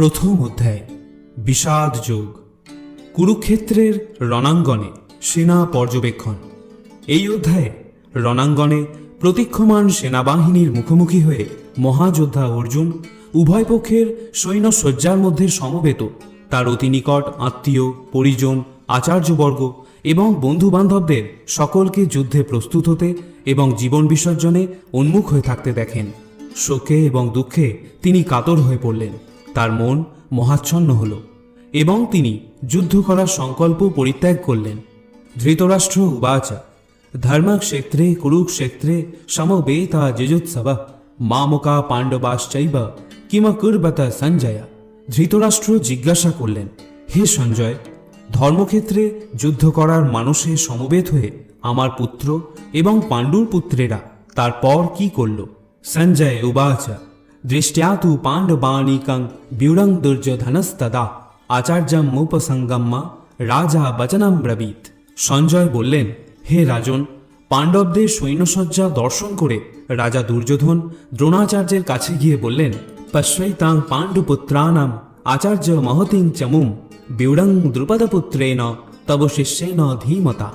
প্রথম অধ্যায়, বিষাদ যোগ। কুরুক্ষেত্রের রণাঙ্গনে সেনা পর্যবেক্ষণ। এই অধ্যায়ে রণাঙ্গনে প্রতীক্ষমান সেনাবাহিনীর মুখোমুখি হয়ে মহাযোদ্ধা অর্জুন উভয় পক্ষের সৈন্য সজ্জার মধ্যে সমবেত। তার অতি নিকট আত্মীয়, পরিজন, আচার্যবর্গ এবং বন্ধুবান্ধবদের সকলকে যুদ্ধে প্রস্তুত হতে এবং জীবন বিসর্জনে উন্মুখ হয়ে থাকতে দেখেন। শোকে এবং দুঃখে তিনি কাতর হয়ে পড়লেন। তার মন মহাচ্ছন্ন হল এবং তিনি যুদ্ধ করার সংকল্প পরিত্যাগ করলেন। ধৃতরাষ্ট্র উবাচা। ধর্মক্ষেত্রে, কুরুক্ষেত্রে, সমবেতা যুজুৎসব মামকা পাণ্ডবাশ্চৈব কিম কুর্বত সঞ্জয়া। ধৃতরাষ্ট্র জিজ্ঞাসা করলেন, হে সঞ্জয়, ধর্মক্ষেত্রে যুদ্ধ করার মানুষের সমবেত হয়ে আমার পুত্র এবং পাণ্ডুর পুত্রেরা তারপর কি করল? সঞ্জয় উবাচা। তু পাণ্ডবাণিকং ব্যুরং দুর্যোধনস্তদা আচার্যম মুপসঙ্গম্মা রাজা বচনম ব্রবীত সঞ্জয় বললেন হে রাজন পাণ্ডবদের সৈন্যসজ্জা দর্শন করে রাজা দুর্যোধন দ্রোণাচার্যের কাছে গিয়ে বললেন পশ্যৈতাং পাণ্ডুপুত্রানাম আচার্য মহতিং চমুম বিউড়ং দ্রুপদপুত্রেণ তব শিষ্যেন ধীমতা।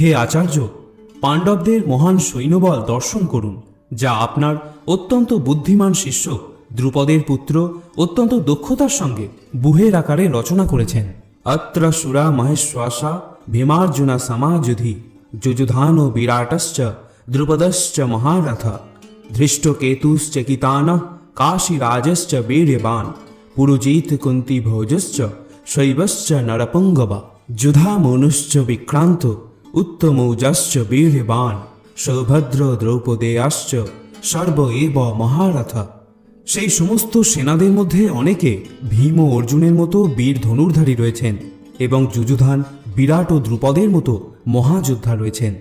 হে আচার্য, পাণ্ডবদের মহান সৈন্যবল দর্শন করুন। যা আপনার অত্যন্ত বুদ্ধিমান শিষ্য, দ্রুপদের পুত্র, অত্যন্ত দক্ষতার সঙ্গে বুহের আকারে রচনা করেছেন। অত্র সুরা মহেশ্বাসা ভীমার্জুনা সমাযুধি যুযুধান বিরাটশ্চ দ্রুপদশ্চ মহারথ ধৃষ্টকেতুশ্চকিতান কাশীরাজশ্চ বীর্যবান পুরুজিত কুন্তি ভোজশ্চ শৈবশ্চ নরপুঙ্গব যুধামনুশ্চ বিক্রান্ত উত্তমৌজশ্চ বীর্যবান। সৌভদ্র দ্রৌপদেয়াশ্চ সর্ব এব মহারথ। সেই সমস্ত সেনাদের মধ্যে অনেকে ভীম অর্জুনের মতো বীর ধনুর্ধারী রয়েছেন এবং যুযুধান বিরাট ও দ্রুপদের মতো মহাযোদ্ধা রয়েছেন।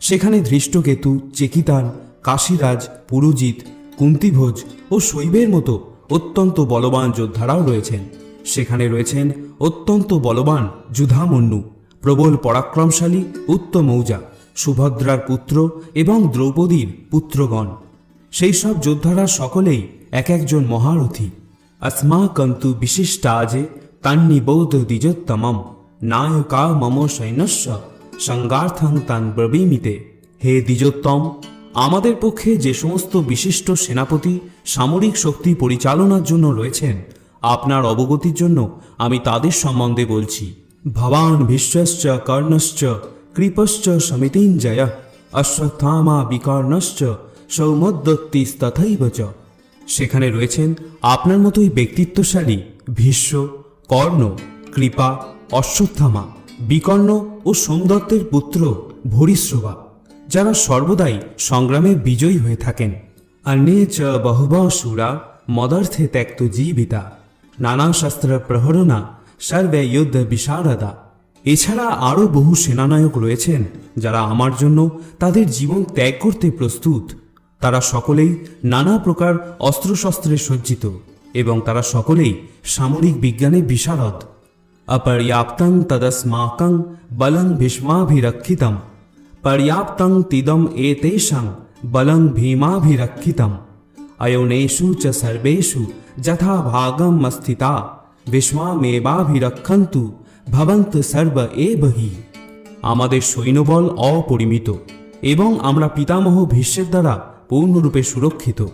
সেখানে ধৃষ্টকেতু, চেকিতান, কাশীরাজ, পুরুজিৎ, কুন্তিভোজ ও শৈবের মতো অত্যন্ত বলবান যোদ্ধারাও রয়েছেন। সেখানে রয়েছেন অত্যন্ত বলবান যুধামন্যু, প্রবল পরাক্রমশালী উত্তমৌজা সুভদ্রার পুত্র এবং দ্রৌপদীর পুত্রগণ। সেই সব যোদ্ধারা সকলেই এক একজন মহারথী। আসমা কন্তু বিশিষ্টা আজে তান্নিবৌধ দ্বিজোত্তমম। নায়কা মম সৈন্যস্য সঙ্গার্থং তান ব্রবীমিতে। হে দ্বিজোত্তম, আমাদের পক্ষে যে সমস্ত বিশিষ্ট সেনাপতি সামরিক শক্তি পরিচালনার জন্য রয়েছেন, আপনার অবগতির জন্য আমি তাদের সম্বন্ধে বলছি। ভবান ভীষ্মশ্চ কর্ণশ্চ কৃপশ্চ সমিতিঞ্জয়, অশ্বত্থামা বিকর্ণশ্চ সৌমদ্যক্তিস্তথৈব চ। সেখানে রয়েছেন আপনার মতোই ব্যক্তিত্বশালী ভীষ্ম, কর্ণ, কৃপা, অশ্বত্থামা, বিকর্ণ ও সোমদত্তের পুত্র ভরিশ্রবা, যারা সর্বদাই সংগ্রামে বিজয়ী হয়ে থাকেন। অন্যে চ বহুব সুরা, মদার্থে ত্যক্ত জীবিতা, নানা শাস্ত্র প্রহরণা, সর্বে যুদ্ধ বিশারদা। এছাড়া আরও বহু সেনানায়ক রয়েছেন, যারা আমার জন্য তাদের জীবন ত্যাগ করতে প্রস্তুত। তারা সকলেই নানা প্রকার অস্ত্রশস্ত্রে সজ্জিত এবং তারা সকলেই সামরিক বিজ্ঞানে বিশারদ। অপর্যাপ্তং তদস্মাকং বলং ভীষ্মাভিরক্ষিতম। পর্যাপ্তং তিদম এতেষাং বলং ভীমাভিরক্ষিতম। অয়নেষু চ সর্বেষু যথা ভাগম স্থিতা বিস্মামেবাভিরক্ষন্তু ভবন্ত সর্ব এবহি আমাদের সৈন্যবল অপরিমিত এবং আমরা পিতামহ ভীষ্মের দ্বারা পূর্ণরূপে সুরক্ষিত।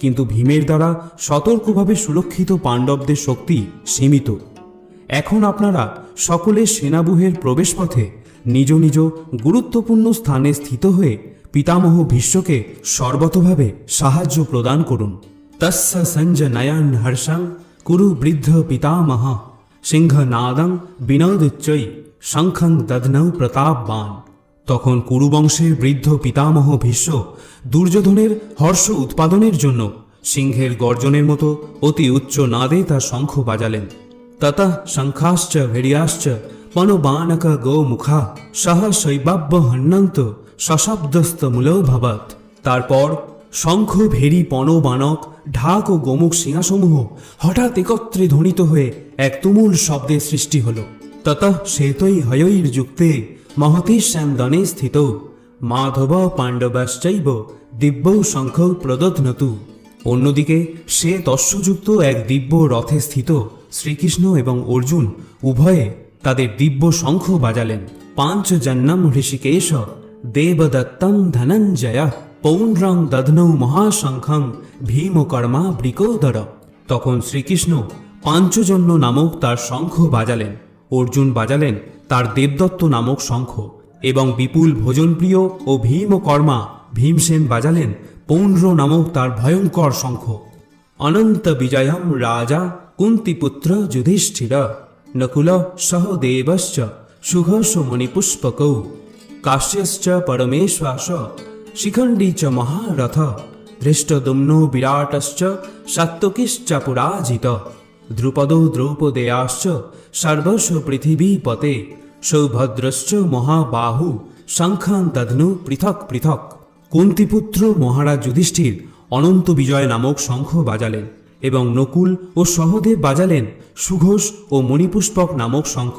কিন্তু ভীমের দ্বারা সতর্কভাবে সুরক্ষিত পাণ্ডবদের শক্তি সীমিত। এখন আপনারা সকলে সেনাবুহের প্রবেশপথে নিজ নিজ গুরুত্বপূর্ণ স্থানে স্থিত হয়ে পিতামহ ভীষ্মকে সর্বতভাবে সাহায্য প্রদান করুন। তস্য সঞ্জনয়ন হর্ষং কুরু বৃদ্ধ পিতামহ। সিংহনাদং বিনোদুচ্চৈ শঙ্খং দধনৌ প্রতাপবান। তখন কুরুবংশের বৃদ্ধ পিতামহ ভীষ্ম দুর্যোধনের হর্ষ উৎপাদনের জন্য সিংহের গর্জনের মতো অতি উচ্চ নাদে তার শঙ্খ বাজালেন। তত শঙ্খাশ্চ ভেড়িয়াশ্চ পনবানক গো মুখা সহ শৈবাব্য হন্যন্ত সশব্দস্ত মূলও ভবত। তারপর শঙ্খ ভেরি পনবানক ঢাক ও গোমুখ সিংহাসমূহ হঠাৎ একত্রে ধ্বনিত হয়ে এক তুমুল শব্দের সৃষ্টি হল। তত শ্বেতই হয়ৈর যুক্তে মহতি শ্যামদনে স্থিত। মাধব পাণ্ডবাশ্চৈব দিব্য শঙ্খ প্রদধ্নতু। অন্যদিকে সে তস্যযুক্ত এক দিব্য রথে স্থিত। শ্রীকৃষ্ণ এবং অর্জুন উভয়ে তাদের দিব্য শঙ্খ বাজালেন। পাঞ্চজন্যম ঋষিকেশ দেবদত্তম ধনঞ্জয় পৌণ্ড্রং দধনৌ মহাশঙ্খং ভীমকর্মা বৃকোদর তখন শ্রীকৃষ্ণ পাঞ্চজন্য নামক তার শঙ্খ বাজালেন। অর্জুন বাজালেন তার দেবদত্ত নামক শঙ্খ এবং বিপুল ভোজনপ্রিয় ও ভীমকর্মা ভীমসেন বাজালেন পৌণ্ড্র নামক তার ভয়ঙ্কর শঙ্খ। অনন্ত বিজয়ম রাজা কুন্তিপুত্র যুধিষ্ঠির নকুল সহদেবশ্চ সুঘোষ মণিপুষ্পকৌ কাশ্যশ্চ পরমেশ্বাস শিখণ্ডী চ মহারথ ধৃষ্টদুম্নো বিরাটশ্চ সাত্তকিশ্চ পুরাজিত। দ্রুপদো দ্রৌপদেয়াশ্চ সর্বস্ব পৃথিবীপতে সৌভদ্রশ্চ মহাবাহু, শঙ্খান দধ্নু পৃথক পৃথক। কুন্তিপুত্র মহারাজ যুধিষ্ঠির অনন্ত বিজয় নামক শঙ্খ বাজালেন এবং নকুল ও সহদেব বাজালেন সুঘোষ ও মণিপুষ্পক নামক শঙ্খ।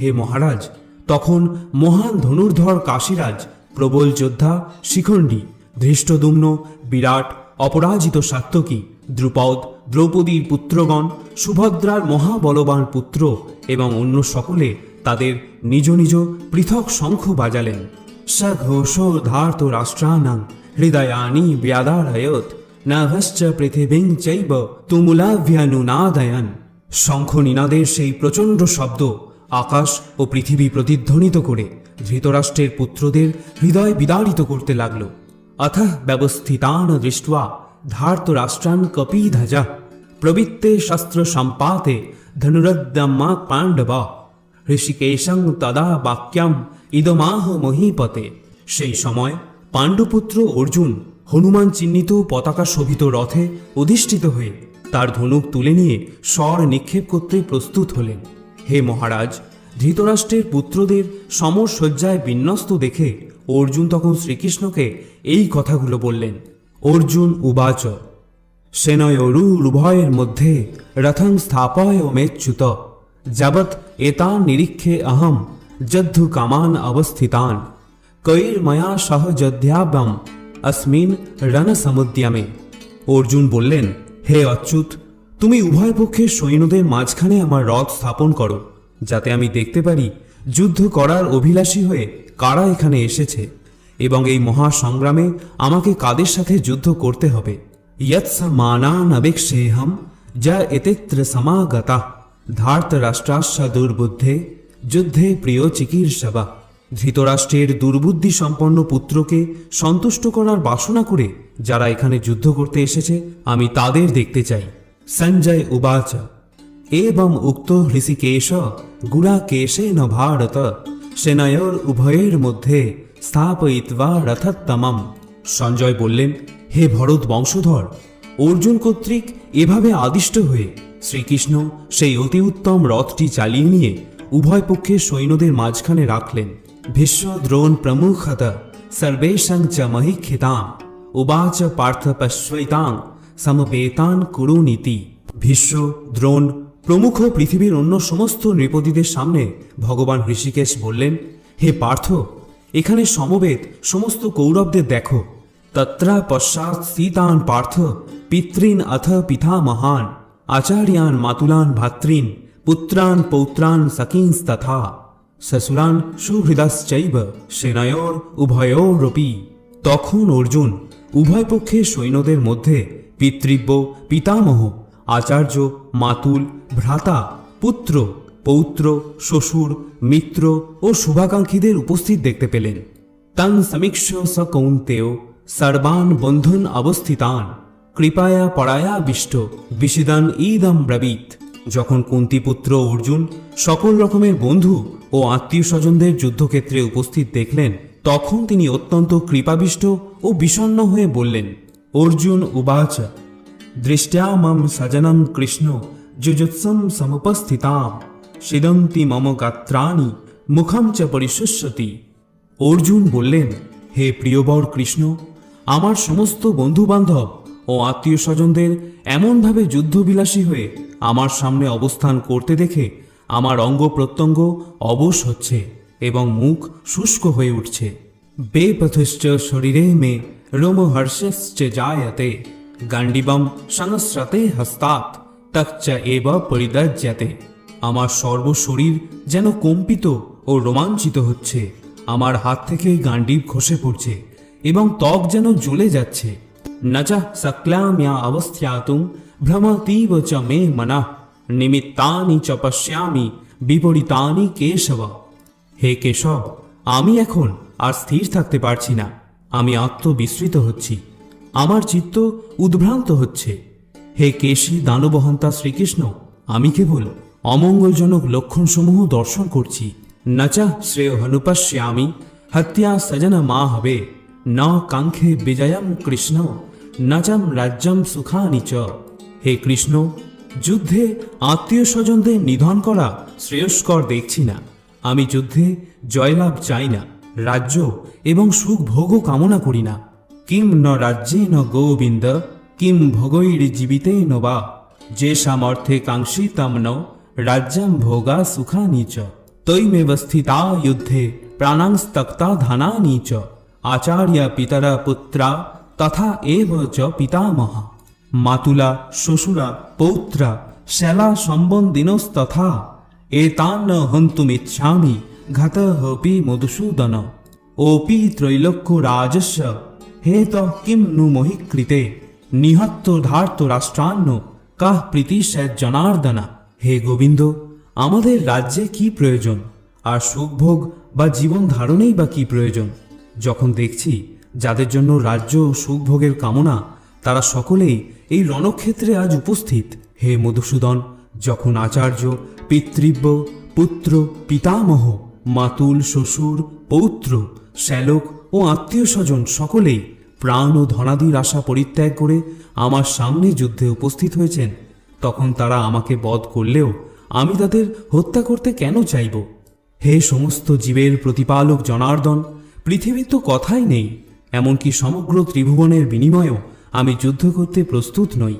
হে মহারাজ, তখন মহান ধনুর্ধর কাশীরাজ, প্রবল যোদ্ধা, শিখণ্ডী, ধৃষ্টদুম্ন, বিরাট অপরাজিত সাত্যকী দ্রুপদ, দ্রৌপদীর পুত্রগণ, সুভদ্রার মহাবলবান পুত্র এবং অন্য সকলে তাদের নিজ নিজ পৃথক শঙ্খ বাজালেন। সঘোষ ধার্ত রাষ্ট্রানাং হৃদয়ানি ব্যাদারয়ত নাভশ্চ পৃথিবীং চৈব তুমুলাভ্যানুনাদয়ন। শঙ্খ নিনাদের সেই প্রচণ্ড শব্দ আকাশ ও পৃথিবী প্রতিধ্বনিত করে ধৃতরাষ্ট্রের পুত্রদের হৃদয় বিদারিত করতে লাগল। अथ व्यवस्थितान् दृष्ट्वा धार्तराष्ट्रान् कपीधज। प्रवृत्ते शस्त्रसम्पाते धनुरद्यमा पाण्डव। ঋষিকেশং তদা বাক্যাম ইদমাহ মহিপতে সেই সময় পাণ্ডপুত্র অর্জুন হনুমান চিহ্নিত পতাকা শোভিত রথে অধিষ্ঠিত হয়ে তার ধনুক তুলে নিয়ে স্বর নিক্ষেপ করতে প্রস্তুত হলেন। হে মহারাজ, ধৃতরাষ্ট্রের পুত্রদের সমরসজ্জায় বিন্যস্ত দেখে অর্জুন তখন শ্রীকৃষ্ণকে এই কথাগুলো বললেন, অর্জুন উবাচ। সেনয়োরুভয়ের মধ্যে রথং স্থাপয় মেচ্যুত। যাবৎ এতান নিরীক্ষে অহম যদ্ধু কামান অবস্থিতান। কৈর্ময়া সহ যদ্যাবম অস্মিন রণসমুদ্যমে অর্জুন বললেন, হে অচ্যুত, তুমি উভয় পক্ষের সৈন্যদের মাঝখানে আমার রথ স্থাপন করো, যাতে আমি দেখতে পারি যুদ্ধ করার অভিলাষী হয়ে কারা এখানে এসেছে? এবং এই মহাসংগ্রামে আমাকে কাদের সাথে যুদ্ধ করতে হবে? ইয়ৎস মানান অবেক্ষেহম যা এতেত্র সমাগতা। ধার্ত রাষ্ট্রাশ্চ দুর্বুদ্ধে, যুদ্ধে প্রিয় চিকিৎসবা। ধৃতরাষ্ট্রের দুর্বুদ্ধি সম্পন্ন পুত্রকে সন্তুষ্ট করার বাসনা করে যারা এখানে যুদ্ধ করতে এসেছে, আমি তাদের দেখতে চাই। সঞ্জয় উবাচ। এবং উক্ত হৃষিকেশ ন ভারত। সেনয়োর উভয়ের মধ্যে স্থাপয়িত্বা রথত্তমম সঞ্জয় বললেন, হে ভরত বংশধর, অর্জুন কর্তৃক এভাবে আদিষ্ট হয়ে শ্রীকৃষ্ণ সেই অতি উত্তম রথটি চালিয়ে নিয়ে উভয় পক্ষের সৈন্যদের মাঝখানে রাখলেন। ভীষ্ম দ্রোণ প্রমুখত সর্বেশং চ মহিক্ষিতাম, উবাচ পার্থ পশ্বৈতাং সমবেতান কুরুনীতি ভীষ্ম, দ্রোণ প্রমুখ পৃথিবীর অন্য সমস্ত নৃপতিদের সামনে ভগবান ঋষিকেশ বললেন, হে পার্থ, এখানে সমবেত সমস্ত কৌরবদের দেখো। তত্রা পশ্চাৎ স্থিতান পার্থ, পিতৃন অথ পিতামহান আচার্যান মাতুলান ভাতৃন, পুত্রান পৌত্রান সকিংস তথা শ্বশুরান সুহৃদাশ্চৈব সেনায়োর উভয়োরপি। তখন অর্জুন উভয় পক্ষের সৈন্যদের মধ্যে পিতৃব্য, পিতামহ আচার্য, মাতুল, ভ্রাতা, পুত্র, পৌত্র, শ্বশুর, মিত্র ও শুভাকাঙ্ক্ষীদের উপস্থিত দেখতে পেলেন। তং সমীক্ষ স কৌন্তেয় সর্বান বন্ধন অবস্থিতান। কৃপায়া পড়ায়া বিষ্ট বিষিদান ঈদম ব্রবীত। যখন কুন্তিপুত্র অর্জুন সকল রকমের বন্ধু ও আত্মীয় স্বজনদের যুদ্ধক্ষেত্রে উপস্থিত দেখলেন, তখন তিনি অত্যন্ত কৃপাবিষ্ট ও বিষণ্ণ হয়ে বললেন, অর্জুন, উবাচ দৃষ্ট্যা মম সজনম কৃষ্ণ যুজুৎসম সমুপস্থিতাম সিদন্তি মম গাত্রাণি মুখম চ পরিশুষ্যতি অর্জুন বললেন হে প্রিয়বর কৃষ্ণ আমার সমস্ত বন্ধু বান্ধব ও আত্মীয় স্বজনদের এমনভাবে যুদ্ধবিলাসী হয়ে আমার সামনে অবস্থান করতে দেখে আমার অঙ্গ প্রত্যঙ্গ অবশ হচ্ছে এবং মুখ শুষ্ক হয়ে উঠছে। বেপথশ্চ শরীরে মে রোমহর্ষশ্চ জায়তে। গান্ডিবম সংস্রতে হস্তাৎ তচ্চ এব পরিদজ্যতে আমার সর্বশরীর যেন কম্পিত ও রোমাঞ্চিত হচ্ছে। আমার হাত থেকে গান্ডিব খসে পড়ছে এবং ত্বক যেন জ্বলে যাচ্ছে। নচা সক্লাম্যা অবস্থাতুম ভ্রমতীব চ মে মনা, নিমিত্তানি চ পশ্যামি বিপরীতানি কেশব। হে কেশব, আমি এখন আর স্থির থাকতে পারছি না। আমি আত্মবিস্মৃত হচ্ছি। আমার চিত্ত উদ্ভ্রান্ত হচ্ছে। হে কেশী দানবহন্তা শ্রীকৃষ্ণ, আমি কেবল অমঙ্গলজনক লক্ষণসমূহ দর্শন করছি। নচা শ্রেয় হনুপশ্যামি হত্যা সজন মা হবে। ন কাঙ্ক্ষে বিজয়ম কৃষ্ণ নাচাম রাজ্যম সুখানি চ। হে কৃষ্ণ, যুদ্ধে আত্মীয় স্বজনদের নিধন করা শ্রেয়স্কর দেখছি না। আমি যুদ্ধে জয়লাভ চাই না, রাজ্য এবং সুখ ভোগও কামনা করি না। কিম ন রাজ্যে ন গোবিন্দ, কিম ভোগৈর জীবিতে ন বা। যে সামর্থ্যে কাঙ্ক্ষিতাম ন, রাজ্যাম ভোগা সুখানি চ। তৈমেব স্থিতা যুদ্ধে প্রাণাংস্তক্তা ধানানি চ। আচার্য পিতরা পুত্রা, তথা এব চ পিতামহা। মাতুলা, শ্বশুরা, পৌত্রা, শ্যালা সম্বন্ধিনস্তথা এতান্ন হন্তুমিচ্ছামি ঘত হপি মধুসূদন। ওপি ত্রৈলোক্য রাজস্য হে ত কিম নু মহিকৃতে নিহত্ত ধার্ত রাষ্ট্রান্ন? কাহ প্রীতি জনার্দনা? হে গোবিন্দ, আমাদের রাজ্যে কি প্রয়োজন? আর সুখভোগ বা জীবন ধারণেই বা কি প্রয়োজন? যখন দেখছি যাদের জন্য রাজ্য সুখভোগের কামনা, তারা সকলেই এই রণক্ষেত্রে আজ উপস্থিত। হে মধুসূদন, যখন আচার্য, পিতৃব্য, পুত্র, পিতামহ, মাতুল, শ্বশুর, পৌত্র, শ্যালক ও আত্মীয় স্বজন সকলেই প্রাণ ও ধনাদির আশা পরিত্যাগ করে আমার সামনে যুদ্ধে উপস্থিত হয়েছেন। তখন তারা আমাকে বধ করলেও আমি তাদের হত্যা করতে কেন চাইব? হে সমস্ত জীবের প্রতিপালক জনার্দন পৃথিবীর তো কথাই নেই, এমনকি সমগ্র ত্রিভুবনের বিনিময়েও আমি যুদ্ধ করতে প্রস্তুত নই।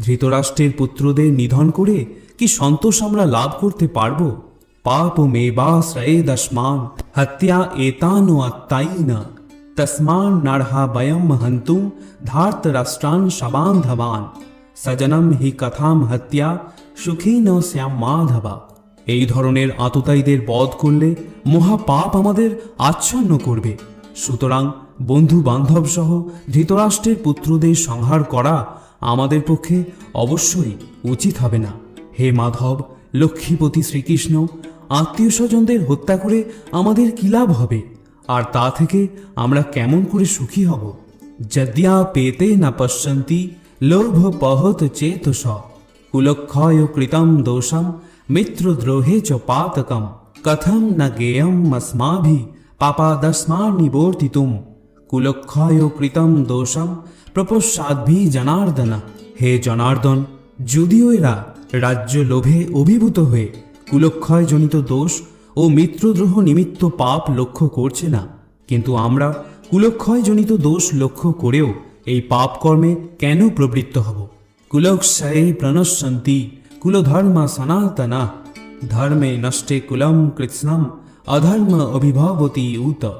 ধৃতরাষ্ট্রের পুত্রদের নিধন করে কি সন্তোষ আমরা লাভ করতে পারব? পাপ ও মে বাশ্রয়েদস্মান হত্যা এতানো আত্মাইনা তস্মান বয়ম হন্তুম ধার্ত রাষ্ট্রান সবান্ধবান সজনম হি কথাম হত্যা সুখী ন শ্যাম মাধবা এই ধরনের আততায়ীদের বধ করলে মহা পাপ আমাদের আচ্ছন্ন করবে। সুতরাং বন্ধু বান্ধব সহ ধৃতরাষ্ট্রের পুত্রদের সংহার করা আমাদের পক্ষে অবশ্যই উচিত হবে না। হে মাধব, লক্ষ্মীপতি শ্রীকৃষ্ণ আত্মীয় স্বজনদের হত্যা করে আমাদের কি লাভ হবে? আর তা থেকে আমরা কেমন করে সুখী হব? যদ্যা পেতে না পশ্যন্তি, লোভ পহত চেত কুলক্ষয় কৃতম দোষম মিত্রদ্রোহে চ পাতকম। কথম না গেয়ম অস্মাভি পাপাদস্মা নিবর্তিতুম কুলক্ষয় কৃতম দোষম প্রপশ্যাদ্ভি জনার্দন। হে জনার্দন, যদিও এরা রাজ্য লোভে অভিভূত হয়ে কুলক্ষয়জনিত দোষ ও মিত্রদ্রোহ নিমিত্ত পাপ লক্ষ্য করছে না। কিন্তু আমরা কুলক্ষয়জনিত দোষ লক্ষ্য করেও এই পাপ কর্মে কেন প্রবৃত্ত হব? কুলক্ষয়ে প্রণশ্যন্তি কুলধর্মা সনাতনা। ধর্মে নষ্টে কুলম কৃৎস্নম, অধর্ম অভিভবতী উত।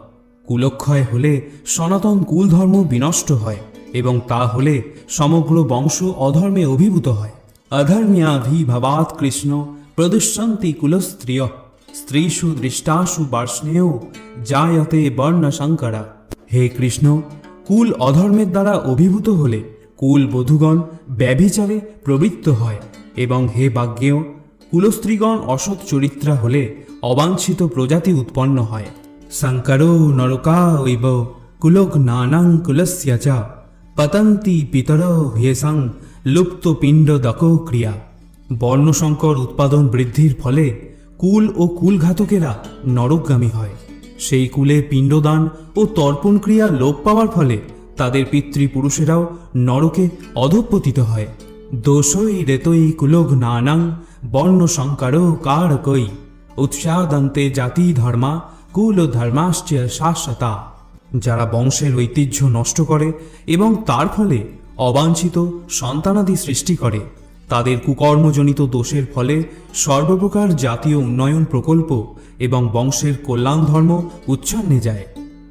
কুলক্ষয় হলে সনাতন কুলধর্ম বিনষ্ট হয় এবং তা হলে সমগ্র বংশ অধর্মে অভিভূত হয়। অধর্ম্যাভিভবাৎ কৃষ্ণ, প্রদুষ্যন্তি কুলস্ত্রিয়। স্ত্রীষু দৃষ্টাসু বার্ষ্ণেয়, জায়তে বর্ণ শঙ্করা। হে কৃষ্ণ, কুল অধর্মের দ্বারা অভিভূত হলে কুল বধুগণ ব্যভিচারে প্রবৃত্ত হয় এবং হে বাগ্যেয়, কুলস্ত্রীগণ অসৎ চরিত্রা হলে অবাঞ্ছিত প্রজাতি উৎপন্ন হয়। শঙ্করো নরকা ঐব কুলক নানাং কুলস্যা চা, পতন্তি পিতর হ্যেসং লুপ্ত পিণ্ড দক ক্রিয়া। বর্ণসংকর উৎপাদন বৃদ্ধির ফলে কুল ও কুলঘাতকেরা নরকগামী হয়। সেই কুলে পিণ্ডদান ও তর্পণ ক্রিয়া লোপ পাওয়ার ফলে তাদের পিতৃপুরুষেরাও নরকে অধঃপতিত হয়। দোষই রেতই কুলঘ নানাং, বর্ণ সংকার কারকই, উৎসাদন্তে জাতি ধর্মা, কুল ও ধর্মাশ্চ শাশ্বতা। যারা বংশের ঐতিহ্য নষ্ট করে এবং তার ফলে অবাঞ্ছিত সন্তানাদি সৃষ্টি করে তাদের কুকর্মজনিত দোষের ফলে সর্বপ্রকার জাতীয় উন্নয়ন প্রকল্প এবং বংশের কল্যাণ ধর্ম উচ্ছন্নে যায়।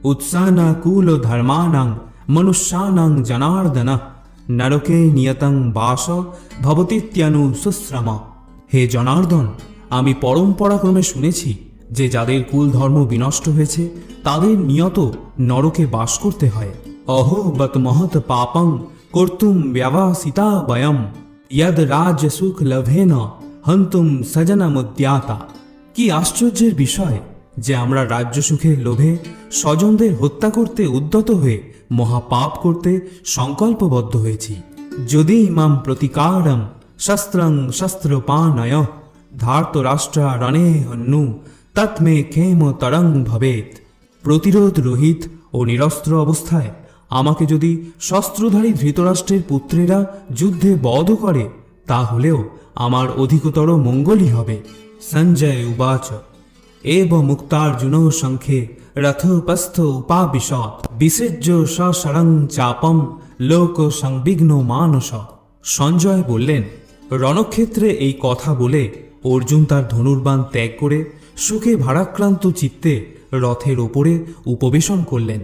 উৎসাহনা কুল ধর্মানাং মনুষ্যানাং জনার্দনা নরকে নিয়তং বাস ভবতীত্যানু সুশ্রম। হে জনার্দন, আমি পরম্পরাক্রমে শুনেছি যে যাদের কুল ধর্ম বিনষ্ট হয়েছে, তাদের নিয়ত নরকে বাস করতে হয়। অহো বত মহৎ পাপং কর্তুম ব্যবাসিতা বয়ম। ইয়দ রাজ্য সুখ লভেন হন্তুম সজনমুদ্যাতা কি আশ্চর্যের বিষয় যে আমরা রাজ্য সুখের লোভে, স্বজনদের হত্যা করতে উদ্যত হয়ে, মহাপাপ করতে সংকল্পবদ্ধ হয়েছি। যদি ইমাম প্রতিকারম শস্ত্রং শস্ত্রপানয় ধার্ত রাষ্ট্রা রণে হন্নু তৎমে ক্ষেম তরং ভবেত প্রতিরোধ রহিত ও নিরস্ত্র অবস্থায় আমাকে যদি শস্ত্রধারী ধৃতরাষ্ট্রের পুত্রেরা যুদ্ধে বধ করে, তাহলেও আমার অধিকতর মঙ্গলই হবে। সঞ্জয় উবাচ। এব মুক্তার্জুন শঙ্খে রথোপস্থ উপাবিশত। বিসৃজ্য সশরং চাপম লোক সংবিঘ্ন মানস। সঞ্জয় বললেন, রণক্ষেত্রে এই কথা বলে অর্জুন তার ধনুর্বাণ ত্যাগ করে সুখে ভারাক্রান্ত চিত্তে রথের ওপরে উপবেশন করলেন।